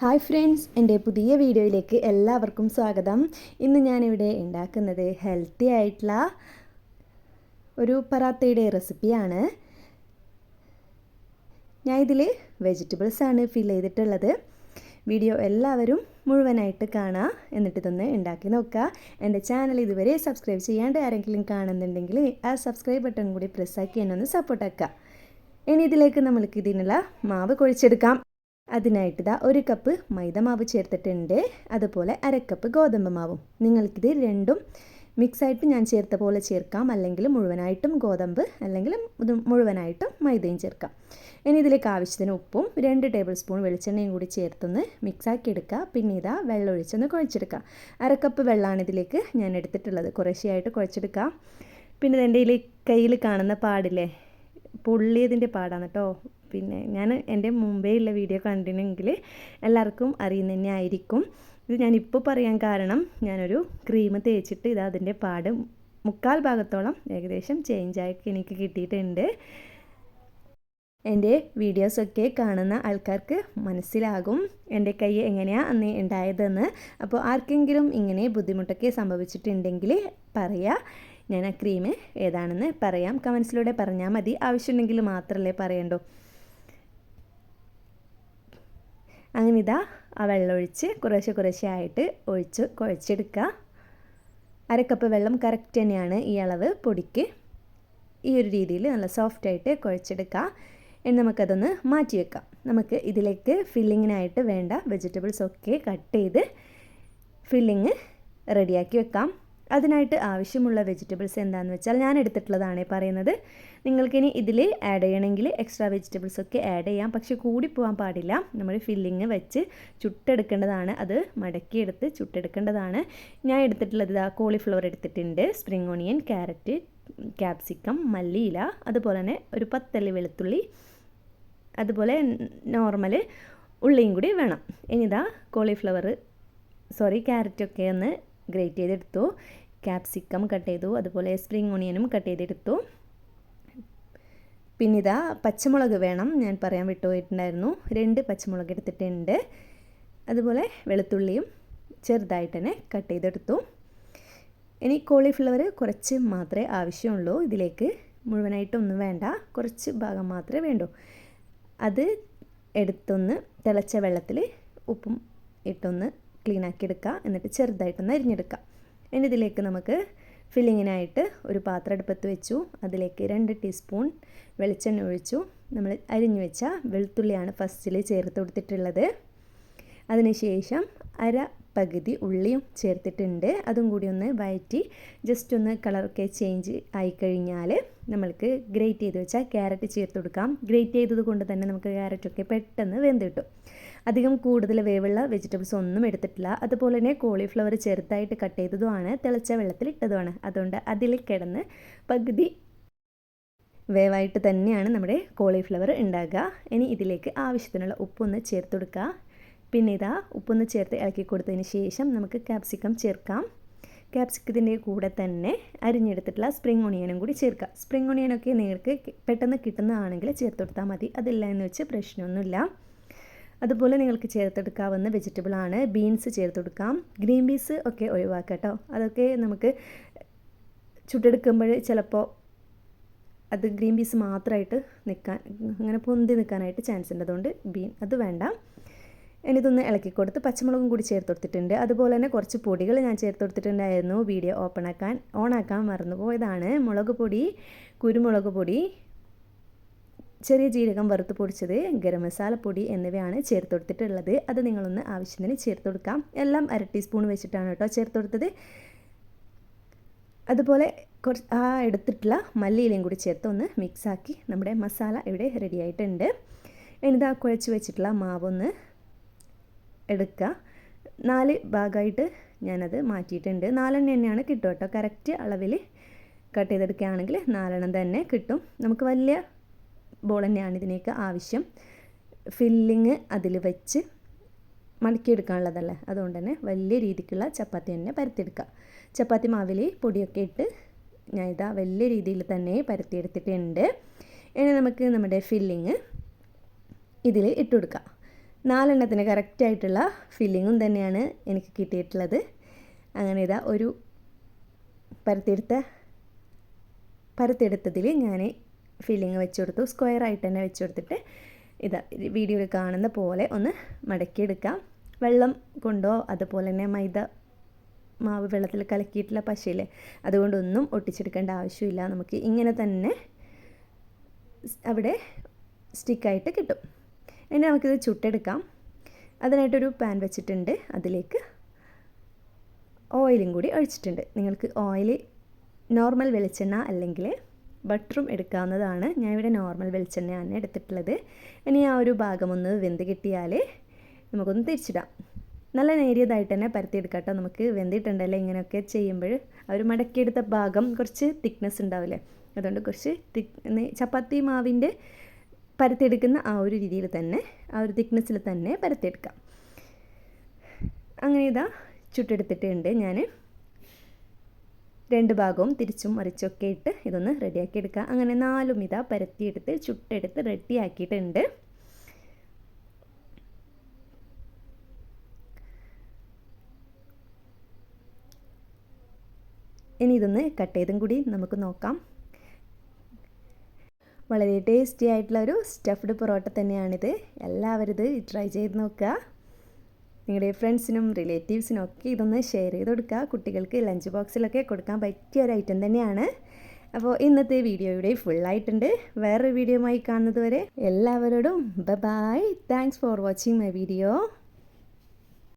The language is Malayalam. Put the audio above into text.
ഹായ് ഫ്രണ്ട്സ് എന്റെ പുതിയ വീഡിയോയിലേക്ക് എല്ലാവർക്കും സ്വാഗതം. ഇന്ന് ഞാനിവിടെ ഉണ്ടാക്കുന്നത് ഹെൽത്തി ആയിട്ടുള്ള ഒരു പറാത്തയുടെ റെസിപ്പിയാണ്. ഞാൻ ഇതിൽ വെജിറ്റബിൾസാണ് ഫിൽ ചെയ്തിട്ടുള്ളത്. വീഡിയോ എല്ലാവരും മുഴുവനായിട്ട് കാണാം എന്നിട്ട് ഇതൊന്ന് ഉണ്ടാക്കി നോക്കുക എന്റെ ചാനൽ ഇതുവരെ സബ്സ്ക്രൈബ് ചെയ്യാണ്ട് ആരെങ്കിലും കാണുന്നുണ്ടെങ്കിൽ ആ സബ്സ്ക്രൈബ് ബട്ടൺ കൂടി പ്രസ്സാക്കി എന്നെ ഒന്ന് സപ്പോർട്ടാക്കുക ഇനി ഇതിലേക്ക് നമ്മൾക്ക് ഇതിനുള്ള മാവ് കുഴിച്ചെടുക്കാം. അതിനായിട്ട് ഇതാ ഒരു കപ്പ് മൈദ മാവ് ചേർത്തിട്ടുണ്ട്. അതുപോലെ അരക്കപ്പ് ഗോതമ്പ് മാവും നിങ്ങൾക്കിത് രണ്ടും മിക്സായിട്ട് ഞാൻ ചേർത്ത പോലെ ചേർക്കാം. അല്ലെങ്കിൽ മുഴുവനായിട്ടും ഗോതമ്പ് അല്ലെങ്കിൽ ഇത് മുഴുവനായിട്ടും മൈദയും ചേർക്കാം. ഇനി ഇതിലേക്ക് ആവശ്യത്തിന് ഉപ്പും രണ്ട് ടേബിൾ സ്പൂൺ വെളിച്ചെണ്ണയും കൂടി ചേർത്തൊന്ന് മിക്സാക്കി എടുക്കുക പിന്നെ ഇതാ വെള്ളം ഒഴിച്ചൊന്ന് കുഴച്ചെടുക്കുക അരക്കപ്പ് വെള്ളമാണ് ഇതിലേക്ക് ഞാൻ എടുത്തിട്ടുള്ളത്. കുറേശ്ശെയായിട്ട് കുഴച്ചെടുക്കുക പിന്നെ എന്റെ കയ്യിൽ കാണുന്ന പാടില്ലേ? പുള്ളിയതിന്റെ പാടാണ് കേട്ടോ. പിന്നെ ഞാൻ എന്റെ മുമ്പേ ഉള്ള വീഡിയോ കണ്ടിരുന്നെങ്കിൽ എല്ലാവർക്കും അറിയുന്ന തന്നെ ആയിരിക്കും ഇത് ഞാനിപ്പോൾ പറയാൻ കാരണം ഞാനൊരു ക്രീം തേച്ചിട്ട് ഇത് അതിന്റെ പാട് മുക്കാൽ ഭാഗത്തോളം ഏകദേശം ചേഞ്ച് ചേഞ്ചായി എനിക്ക് കിട്ടിയിട്ടുണ്ട്. എന്റെ വീഡിയോസൊക്കെ കാണുന്ന ആൾക്കാർക്ക് മനസ്സിലാകും എന്റെ കൈ എങ്ങനെയാണ് അന്ന് ഉണ്ടായതെന്ന്. അപ്പോൾ ആർക്കെങ്കിലും ഇങ്ങനെ ബുദ്ധിമുട്ടൊക്കെ സംഭവിച്ചിട്ടുണ്ടെങ്കിൽ പറയാം. ഞാൻ ആ ക്രീം ഏതാണെന്ന് പറയാം. കമൻസിലൂടെ പറഞ്ഞാൽ മതി. ആവശ്യമുണ്ടെങ്കിൽ മാത്രമല്ലേ പറയണ്ടോ. അങ്ങനെ ഇതാ ആ വെള്ളം ഒഴിച്ച് കുറേശ്ശെ കുറേശ്ശെ ആയിട്ട് ഒഴിച്ച് കുഴച്ചെടുക്കുക അരക്കപ്പ് വെള്ളം കറക്റ്റ് തന്നെയാണ് ഈ അളവ് പൊടിക്ക്. ഈ ഒരു രീതിയിൽ നല്ല സോഫ്റ്റായിട്ട് കുഴച്ചെടുക്കുക ഇനി നമുക്കതൊന്ന് മാറ്റി വെക്കാം. നമുക്ക് ഇതിലേക്ക് ഫില്ലിങ്ങിനായിട്ട് വേണ്ട വെജിറ്റബിൾസ് ഒക്കെ കട്ട് ചെയ്ത് ഫില്ലിങ് റെഡിയാക്കി വെക്കാം. അതിനായിട്ട് ആവശ്യമുള്ള വെജിറ്റബിൾസ് എന്താണെന്ന് വെച്ചാൽ ഞാൻ എടുത്തിട്ടുള്ളതാണ് പറയുന്നത്. നിങ്ങൾക്കിനി ഇതിൽ ആഡ് ചെയ്യണമെങ്കിൽ എക്സ്ട്രാ വെജിറ്റബിൾസ് ഒക്കെ ആഡ് ചെയ്യാം. പക്ഷേ കൂടി പോകാൻ പാടില്ല. നമ്മൾ ഫില്ലിങ് വെച്ച് ചുട്ടെടുക്കേണ്ടതാണ്. അത് മടക്കിയെടുത്ത് ചുട്ടെടുക്കേണ്ടതാണ്. ഞാൻ എടുത്തിട്ടുള്ളത് ഇതാ കോളിഫ്ലവർ എടുത്തിട്ടുണ്ട്. സ്പ്രിംഗ് ഓണിയൻ ക്യാരറ്റ് ക്യാപ്സിക്കം മല്ലിയില അതുപോലെ തന്നെ ഒരു പത്തല്ലി വെളുത്തുള്ളി അതുപോലെ നോർമൽ ഉള്ളിയും കൂടി വേണം. ഇനിതാ കോളിഫ്ലവർ സോറി ക്യാരറ്റൊക്കെ ഒന്ന് ഗ്രേറ്റ് ചെയ്തെടുത്തു. ക്യാപ്സിക്കം കട്ട് ചെയ്തു. അതുപോലെ സ്പ്രിംഗ് ഓണിയനും കട്ട് ചെയ്തെടുത്തു. പിന്നെ ഇതാ പച്ചമുളക് വേണം. ഞാൻ പറയാൻ വിട്ടുപോയിട്ടുണ്ടായിരുന്നു. രണ്ട് പച്ചമുളക് എടുത്തിട്ടുണ്ട്. അതുപോലെ വെളുത്തുള്ളിയും ചെറുതായിട്ട് തന്നെ കട്ട് ചെയ്തെടുത്തു. ഇനി കോളിഫ്ലവർ കുറച്ച് മാത്രമേ ആവശ്യമുള്ളൂ. ഇതിലേക്ക് മുഴുവനായിട്ടൊന്നും വേണ്ട. കുറച്ച് ഭാഗം മാത്രമേ വേണ്ടൂ. അത് എടുത്തൊന്ന് തിളച്ച വെള്ളത്തിൽ ഉപ്പും ഇട്ടൊന്ന് ക്ലീൻ ആക്കി എടുക്കുക എന്നിട്ട് ചെറുതായിട്ടൊന്ന് അരിഞ്ഞെടുക്കുക. ഇനി ഇതിലേക്ക് നമുക്ക് ഫില്ലിങ്ങിനായിട്ട് ഒരു പാത്രം അടുപ്പത്ത് വെച്ചു. അതിലേക്ക് രണ്ട് ടീസ്പൂൺ വെളിച്ചെണ്ണ ഒഴിച്ചു. നമ്മൾ അരിഞ്ഞു വെച്ച വെളുത്തുള്ളിയാണ് ഫസ്റ്റിൽ ചേർത്ത് കൊടുത്തിട്ടുള്ളത്. അതിനുശേഷം അര പകുതി ഉള്ളിയും ചേർത്തിട്ടുണ്ട്. അതും കൂടി ഒന്ന് വയറ്റി ജസ്റ്റ് ഒന്ന് കളറൊക്കെ ചേഞ്ച് ആയിക്കഴിഞ്ഞാൽ നമ്മൾക്ക് ഗ്രേറ്റ് ചെയ്ത് വെച്ചാൽ ക്യാരറ്റ് ചേർത്ത് കൊടുക്കാം. ഗ്രേറ്റ് ചെയ്തത് കൊണ്ട് തന്നെ നമുക്ക് ക്യാരറ്റൊക്കെ പെട്ടെന്ന് വെന്ത് കിട്ടും. അധികം കൂടുതൽ വേവുള്ള വെജിറ്റബിൾസ് ഒന്നും എടുത്തിട്ടില്ല. അതുപോലെ തന്നെ കോളിഫ്ലവർ ചെറുതായിട്ട് കട്ട് ചെയ്തതുമാണ് തിളച്ച വെള്ളത്തിൽ ഇട്ടതുമാണ് അതുകൊണ്ട് അതിൽ കിടന്ന് പകുതി വേവായിട്ട് തന്നെയാണ് നമ്മുടെ കോളിഫ്ലവർ ഉണ്ടാകുക. ഇനി ഇതിലേക്ക് ആവശ്യത്തിനുള്ള ഉപ്പൊന്ന് ചേർത്ത് കൊടുക്കുക. പിന്നെ ഇതാ ഉപ്പൊന്ന് ചേർത്ത് ഇളക്കി കൊടുത്തതിന് ശേഷം നമുക്ക് ക്യാപ്സിക്കം ചേർക്കാം. ക്യാപ്സിക്കത്തിന്റെ കൂടെ തന്നെ അരിഞ്ഞെടുത്തിട്ടുള്ള സ്പ്രിംഗ് ഒണിയനും കൂടി ചേർക്കാം. സ്പ്രിംഗ് ഒണിയനൊക്കെ നിങ്ങൾക്ക് പെട്ടെന്ന് കിട്ടുന്നതാണെങ്കിൽ ചേർത്ത് കൊടുത്താൽ മതി. അതില്ല എന്ന് വെച്ച് പ്രശ്നമൊന്നുമില്ല. അതുപോലെ നിങ്ങൾക്ക് ചേർത്തെടുക്കാവുന്ന വെജിറ്റബിൾ ആണ് ബീൻസ് ചേർത്ത് കൊടുക്കാം. ഗ്രീൻ പീസ് ഒക്കെ ഒഴിവാക്കാം കേട്ടോ അതൊക്കെ നമുക്ക് ചുട്ടെടുക്കുമ്പോൾ ചിലപ്പോൾ അത് ഗ്രീൻ പീസ് മാത്രമായിട്ട് നിൽക്കാൻ അങ്ങനെ പൊന്തി നിൽക്കാനായിട്ട് ചാൻസ് ഉണ്ട് അതുകൊണ്ട് ബീൻ അത് വേണ്ട. ഇനി ഇളക്കി കൊടുത്ത് പച്ചമുളകും കൂടി ചേർത്ത് കൊടുത്തിട്ടുണ്ട്. അതുപോലെ തന്നെ കുറച്ച് പൊടികൾ ഞാൻ ചേർത്ത് കൊടുത്തിട്ടുണ്ടായിരുന്നു. വീഡിയോ ഓപ്പൺ ആക്കാൻ ഓൺ ആക്കാൻ മറന്നുപോയതാണ് മുളക് പൊടി കുരുമുളക് പൊടി ചെറിയ ജീരകം വറുത്ത് പൊടിച്ചത് ഗരം മസാലപ്പൊടി എന്നിവയാണ് ചേർത്ത് കൊടുത്തിട്ടുള്ളത്. അത് നിങ്ങളൊന്ന് ആവശ്യത്തിന് ചേർത്ത് കൊടുക്കാം. എല്ലാം അര ടീസ്പൂൺ വെച്ചിട്ടാണ് കേട്ടോ ചേർത്ത് കൊടുത്തത്. അതുപോലെ കുറച്ച് ആ എടുത്തിട്ടുള്ള മല്ലിയിലയും കൂടി ചേർത്ത് ഒന്ന് മിക്സാക്കി നമ്മുടെ മസാല ഇവിടെ റെഡി ആയിട്ടുണ്ട്. ഇനിതാ കുഴച്ച് വെച്ചിട്ടുള്ള മാവൊന്ന് എടുക്കുക. നാല് ഭാഗമായിട്ട് ഞാനത് മാറ്റിയിട്ടുണ്ട്. നാലെണ്ണം തന്നെയാണ് കിട്ടും കേട്ടോ. കറക്റ്റ് അളവിൽ കട്ട് ചെയ്തെടുക്കുകയാണെങ്കിൽ നാലെണ്ണം തന്നെ കിട്ടും. നമുക്ക് വലിയ ബോൾ തന്നെയാണ് ഇതിനേക്ക് ആവശ്യം. ഫില്ലിങ് അതിൽ വെച്ച് മടക്കിയെടുക്കാനുള്ളതല്ലേ? അതുകൊണ്ട് തന്നെ വലിയ രീതിക്കുള്ള ചപ്പാത്തി തന്നെ പരത്തിയെടുക്കുക. ചപ്പാത്തി മാവിൽ പൊടിയൊക്കെ ഇട്ട് ഞാൻ ഇതാ വലിയ രീതിയിൽ തന്നെ പരത്തിയെടുത്തിട്ടുണ്ട്. ഇനി നമുക്ക് നമ്മുടെ ഫില്ലിങ് ഇതിൽ ഇട്ട് കൊടുക്കാം നാലെണ്ണത്തിന് കറക്റ്റായിട്ടുള്ള ഫില്ലിങ്ങും തന്നെയാണ് എനിക്ക് കിട്ടിയിട്ടുള്ളത്. അങ്ങനെ ഇതാ ഒരു പരത്തിയെടുത്ത പരത്തിയെടുത്തതിൽ ഞാൻ ഫില്ലിങ് വെച്ച് കൊടുത്തു സ്ക്വയർ ആയിട്ട് തന്നെ വെച്ച് കൊടുത്തിട്ട് ഇതാ വീഡിയോയിൽ കാണുന്ന പോലെ ഒന്ന് മടക്കിയെടുക്കാം. വെള്ളം കൊണ്ടോ അതുപോലെ തന്നെ മൈദ മാവ് വെള്ളത്തിൽ കലക്കിയിട്ടുള്ള പശയില്ലേ അതുകൊണ്ടൊന്നും ഒട്ടിച്ചെടുക്കേണ്ട ആവശ്യമില്ല. നമുക്ക് ഇങ്ങനെ തന്നെ അവിടെ സ്റ്റിക്കായിട്ട് കിട്ടും. ഇനി നമുക്കിത് ചുട്ടെടുക്കാം. അതിനായിട്ടൊരു പാൻ വെച്ചിട്ടുണ്ട്. അതിലേക്ക് ഓയിലും കൂടി ഒഴിച്ചിട്ടുണ്ട്. നിങ്ങൾക്ക് ഓയിൽ നോർമൽ വെളിച്ചെണ്ണ അല്ലെങ്കിൽ ബട്ടറും എടുക്കാവുന്നതാണ്. ഞാൻ ഇവിടെ നോർമൽ വെളിച്ചെണ്ണയാണ് എടുത്തിട്ടുള്ളത്. ഇനി ആ ഒരു ഭാഗം ഒന്ന് വെന്ത് കിട്ടിയാൽ നമുക്കൊന്ന് തിരിച്ചിടാം. നല്ല നേരിയതായിട്ട് തന്നെ പരത്തിയെടുക്കാം കേട്ടോ. നമുക്ക് വെന്തിട്ടുണ്ടല്ലേ ഇങ്ങനെയൊക്കെ ചെയ്യുമ്പോൾ. ആ ഒരു മടക്കിയെടുത്ത ഭാഗം കുറച്ച് തിക്നെസ് ഉണ്ടാവില്ലേ? അതുകൊണ്ട് കുറച്ച് തിക് ചപ്പാത്തി മാവിന്റെ പരത്തിയെടുക്കുന്ന ആ ഒരു രീതിയിൽ തന്നെ ആ ഒരു തിക്നെസ്സിൽ തന്നെ പരത്തിയെടുക്കാം. അങ്ങനെ ഇതാ ചുട്ടെടുത്തിട്ടുണ്ട് ഞാൻ രണ്ട് ഭാഗവും തിരിച്ചും മറിച്ചൊക്കെ ഇട്ട് ഇതൊന്ന് റെഡിയാക്കി എടുക്കുക അങ്ങനെ നാലും ഇതാ പരത്തിയെടുത്ത് ചുട്ടെടുത്ത് റെഡിയാക്കിയിട്ടുണ്ട് ഇനി ഇതൊന്ന് കട്ട് ചെയ്തും കൂടി നമുക്ക് നോക്കാം. വളരെ ടേസ്റ്റി ആയിട്ടുള്ള ഒരു സ്റ്റഫ്ഡ് പൊറോട്ട തന്നെയാണിത്. എല്ലാവരും ഇത് ട്രൈ ചെയ്ത് നോക്കുക. നിങ്ങളുടെ ഫ്രണ്ട്സിനും റിലേറ്റീവ്സിനും ഒക്കെ ഇതൊന്ന് ഷെയർ ചെയ്ത് കൊടുക്കുക. കുട്ടികൾക്ക് ലഞ്ച് ബോക്സിലൊക്കെ കൊടുക്കാൻ പറ്റിയ ഒരു ഐറ്റം തന്നെയാണ്. അപ്പോൾ ഇന്നത്തെ വീഡിയോ ഇവിടെ ഫുള്ളായിട്ടുണ്ട് വേറൊരു വീഡിയോയുമായി കാണുന്നത് വരെ എല്ലാവരോടും ബ bye thanks for watching my video